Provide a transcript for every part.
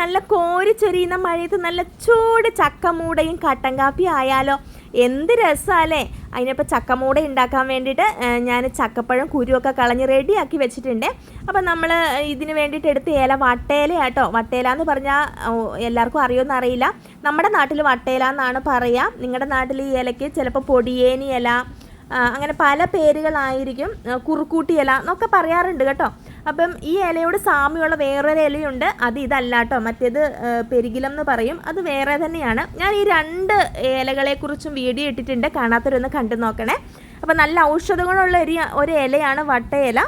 നല്ല കോരിച്ചൊരിയുന്ന മഴയത്ത് നല്ല ചൂട് ചക്കമൂടയും കട്ടൻ കാപ്പി ആയാലോ? എന്ത് രസമല്ലേ അതിനിപ്പോൾ ചക്കമൂട ഉണ്ടാക്കാൻ വേണ്ടിയിട്ട് ഞാൻ ചക്കപ്പഴം കുരുവൊക്കെ കളഞ്ഞ് റെഡിയാക്കി വെച്ചിട്ടുണ്ട്. അപ്പം നമ്മൾ ഇതിന് വേണ്ടിയിട്ട് എടുത്ത ഇല വട്ടേല കേട്ടോ വട്ടേല എന്ന് പറഞ്ഞാൽ എല്ലാവർക്കും അറിയുമെന്ന് അറിയില്ല. നമ്മുടെ നാട്ടിൽ വട്ടേല എന്നാണ് പറയുക നിങ്ങളുടെ നാട്ടിൽ ഈ ഇലയ്ക്ക് ചിലപ്പോൾ പൊടിയേനി ഇല അങ്ങനെ പല പേരുകളായിരിക്കും കുറുക്കൂട്ടി ഇല എന്നൊക്കെ പറയാറുണ്ട് കേട്ടോ. അപ്പം ഈ ഇലയോട് സാമ്യമുള്ള വേറൊരു ഇലയുണ്ട്. അത് ഇതല്ല കേട്ടോ. മറ്റേത് പെരുകിലം എന്ന് പറയും. അത് വേറെ തന്നെയാണ്. ഞാൻ ഈ രണ്ട് ഇലകളെക്കുറിച്ചും വീഡിയോ ഇട്ടിട്ടുണ്ട്. കാണാത്തവരൊന്ന് കണ്ടു നോക്കണേ. അപ്പം നല്ല ഔഷധ ഗുണമുള്ള ഒരു ഒരു ഇലയാണ് വട്ടയില.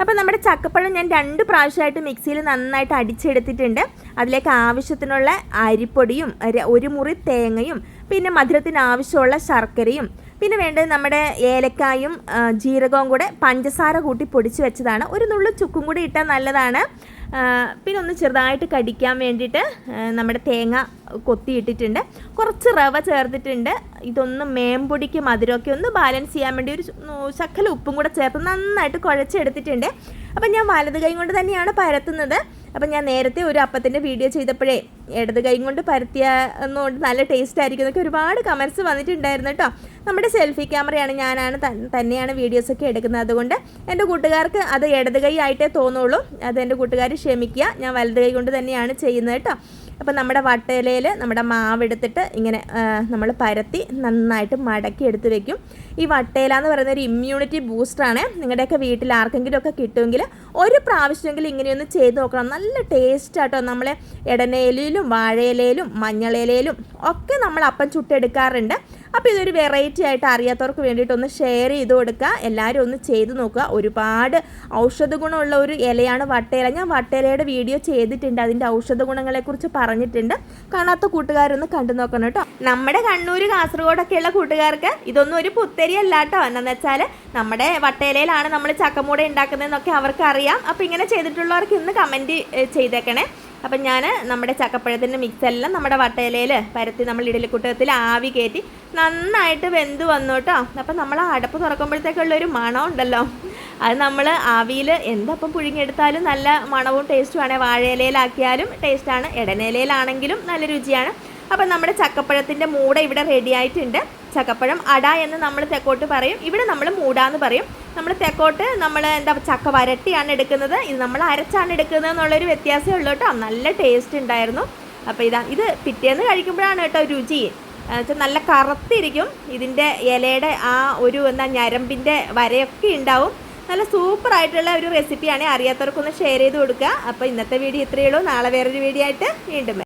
അപ്പോൾ നമ്മുടെ ചക്കപ്പഴം ഞാൻ രണ്ട് പ്രാവശ്യമായിട്ട് മിക്സിയിൽ നന്നായിട്ട് അടിച്ചെടുത്തിട്ടുണ്ട്. അതിലേക്ക് ആവശ്യത്തിനുള്ള അരിപ്പൊടിയും ഒരു- മുറി തേങ്ങയും പിന്നെ മധുരത്തിന് ആവശ്യമുള്ള ശർക്കരയും പിന്നെ വേണ്ടത് നമ്മുടെ ഏലക്കായും ജീരകവും കൂടെ പഞ്ചസാര കൂട്ടി പൊടിച്ച് വെച്ചതാണ്. ഒരു നുള്ളു ചുക്കും കൂടി ഇട്ടാൽ നല്ലതാണ്. പിന്നെ ഒന്ന് ചെറുതായിട്ട് കടിക്കാൻ വേണ്ടിയിട്ട് നമ്മുടെ തേങ്ങ കൊത്തിയിട്ടിട്ടുണ്ട്. കുറച്ച് റവ ചേർത്തിട്ടുണ്ട്. ഇതൊന്ന് മേമ്പൊടിക്ക് മധുരമൊക്കെ ഒന്ന് ബാലൻസ് ചെയ്യാൻ വേണ്ടി ഒരു ശക്കല ഉപ്പും കൂടെ ചേർത്ത് നന്നായിട്ട് കുഴച്ചെടുത്തിട്ടുണ്ട്. അപ്പം ഞാൻ വലത് കൈ കൊണ്ട് തന്നെയാണ് പരത്തുന്നത്. അപ്പം ഞാൻ നേരത്തെ ഒരു അപ്പത്തിന്റെ വീഡിയോ ചെയ്തപ്പോഴേ ഇടത് കൈ കൊണ്ട് പരത്തിയ എന്നുകൊണ്ട് നല്ല ടേസ്റ്റ് ആയിരിക്കും എന്നൊക്കെ ഒരുപാട് കമൻസ് വന്നിട്ടുണ്ടായിരുന്നു കേട്ടോ നമ്മുടെ സെൽഫി ക്യാമറയാണ് ഞാനാണ് തന്നെയാണ് വീഡിയോസൊക്കെ എടുക്കുന്നത്. അതുകൊണ്ട് എന്റെ കൂട്ടുകാർക്ക് അത് ഇടത് കൈ ആയിട്ടേ തോന്നുള്ളൂ. അത് എന്റെ കൂട്ടുകാർ ക്ഷമിക്കുക. ഞാൻ വലത് കൈ കൊണ്ട് തന്നെയാണ് ചെയ്യുന്നത് കേട്ടോ അപ്പം നമ്മുടെ വട്ടയിലയിൽ നമ്മുടെ മാവ് എടുത്തിട്ട് ഇങ്ങനെ നമ്മൾ പരത്തി നന്നായിട്ട് മടക്കി എടുത്ത് വെക്കും. ഈ വട്ടയില എന്ന് പറയുന്ന ഒരു ഇമ്മ്യൂണിറ്റി ബൂസ്റ്ററാണ് നിങ്ങളുടെയൊക്കെ വീട്ടിൽ ആർക്കെങ്കിലും ഒക്കെ കിട്ടുമെങ്കിൽ ഒരു പ്രാവശ്യമെങ്കിലും ഇങ്ങനെയൊന്ന് ചെയ്ത് നോക്കണം. നല്ല ടേസ്റ്റ് ആട്ടോ നമ്മൾ ഇടനയിലും വാഴയിലയിലും മഞ്ഞളിലയിലും ഒക്കെ നമ്മൾ അപ്പം ചുട്ടെടുക്കാറുണ്ട്. അപ്പോൾ ഇതൊരു വെറൈറ്റി ആയിട്ട് അറിയാത്തവർക്ക് വേണ്ടിയിട്ട് ഒന്ന് ഷെയർ ചെയ്ത് കൊടുക്കുക എല്ലാവരും ഒന്ന് ചെയ്ത് നോക്കുക. ഒരുപാട് ഔഷധ ഗുണമുള്ള ഒരു ഇലയാണ് വട്ടയില. ഞാൻ വട്ടയിലയുടെ വീഡിയോ ചെയ്തിട്ടുണ്ട്. അതിന്റെ ഔഷധ ഗുണങ്ങളെക്കുറിച്ച് പറഞ്ഞിട്ടുണ്ട്. കാണാത്ത കൂട്ടുകാരൊന്ന് കണ്ടു നോക്കണം കേട്ടോ. നമ്മുടെ കണ്ണൂർ കാസർഗോഡൊക്കെയുള്ള കൂട്ടുകാർക്ക് ഇതൊന്നും ഒരു പുത്തരി അല്ല കേട്ടോ. എന്താണെന്ന് വെച്ചാൽ നമ്മുടെ വട്ടയിലയിലാണ് നമ്മൾ ചക്കമൂട ഉണ്ടാക്കുന്നതെന്നൊക്കെ അവർക്ക് അറിയാം അപ്പോൾ ഇങ്ങനെ ചെയ്തിട്ടുള്ളവർക്ക് ഇന്ന് കമന്റ് ചെയ്തേക്കണേ. അപ്പം ഞാൻ നമ്മുടെ ചക്കപ്പഴത്തിന്റെ മിക്സെല്ലാം നമ്മുടെ വട്ടയിലയിൽ പരത്തി നമ്മൾ ഇഡലിക്കുട്ടത്തിൽ ആവി കയറ്റി നന്നായിട്ട് വെന്ത് വന്നു കേട്ടോ അപ്പം നമ്മൾ അടപ്പ് തുറക്കുമ്പോഴത്തേക്കുള്ള ഒരു മണം ഉണ്ടല്ലോ. അത് നമ്മൾ ആവിയിൽ എന്തപ്പം പുഴുങ്ങിയെടുത്താലും നല്ല മണവും ടേസ്റ്റുമാണ് വാഴയിലയിലാക്കിയാലും ടേസ്റ്റാണ് ഇടനിലയിലാണെങ്കിലും നല്ല രുചിയാണ്. അപ്പം നമ്മുടെ ചക്കപ്പഴത്തിന്റെ മൂട ഇവിടെ റെഡി ആയിട്ടുണ്ട്. ചക്കപ്പഴം അട എന്ന് നമ്മൾ തെക്കോട്ട് പറയും. ഇവിടെ നമ്മൾ മൂടാന്ന് പറയും. നമ്മൾ തെക്കോട്ട് നമ്മൾ എന്താ ചക്ക വരട്ടിയാണ് എടുക്കുന്നത്. ഇത് നമ്മൾ അരച്ചാണ് എടുക്കുന്നത് എന്നുള്ളൊരു വ്യത്യാസമേ ഉള്ളൂ കേട്ടോ. നല്ല ടേസ്റ്റ് ഉണ്ടായിരുന്നു. അപ്പോൾ ഇതാ ഇത് പിറ്റേന്ന് കഴിക്കുമ്പോഴാണ് കേട്ടോ രുചി. നല്ല കറുത്തിരിക്കും. ഇതിന്റെ ഇലയുടെ ആ ഒരു എന്താ ഞരമ്പിന്റെ വരയൊക്കെ ഉണ്ടാവും. നല്ല സൂപ്പറായിട്ടുള്ള ഒരു റെസിപ്പിയാണ് അറിയാത്തവർക്കൊന്ന് ഷെയർ ചെയ്ത് കൊടുക്കുക. അപ്പോൾ ഇന്നത്തെ വീഡിയോ ഇത്രയേ ഉള്ളൂ. നാളെ വേറൊരു വീഡിയോ ആയിട്ട് വീണ്ടും.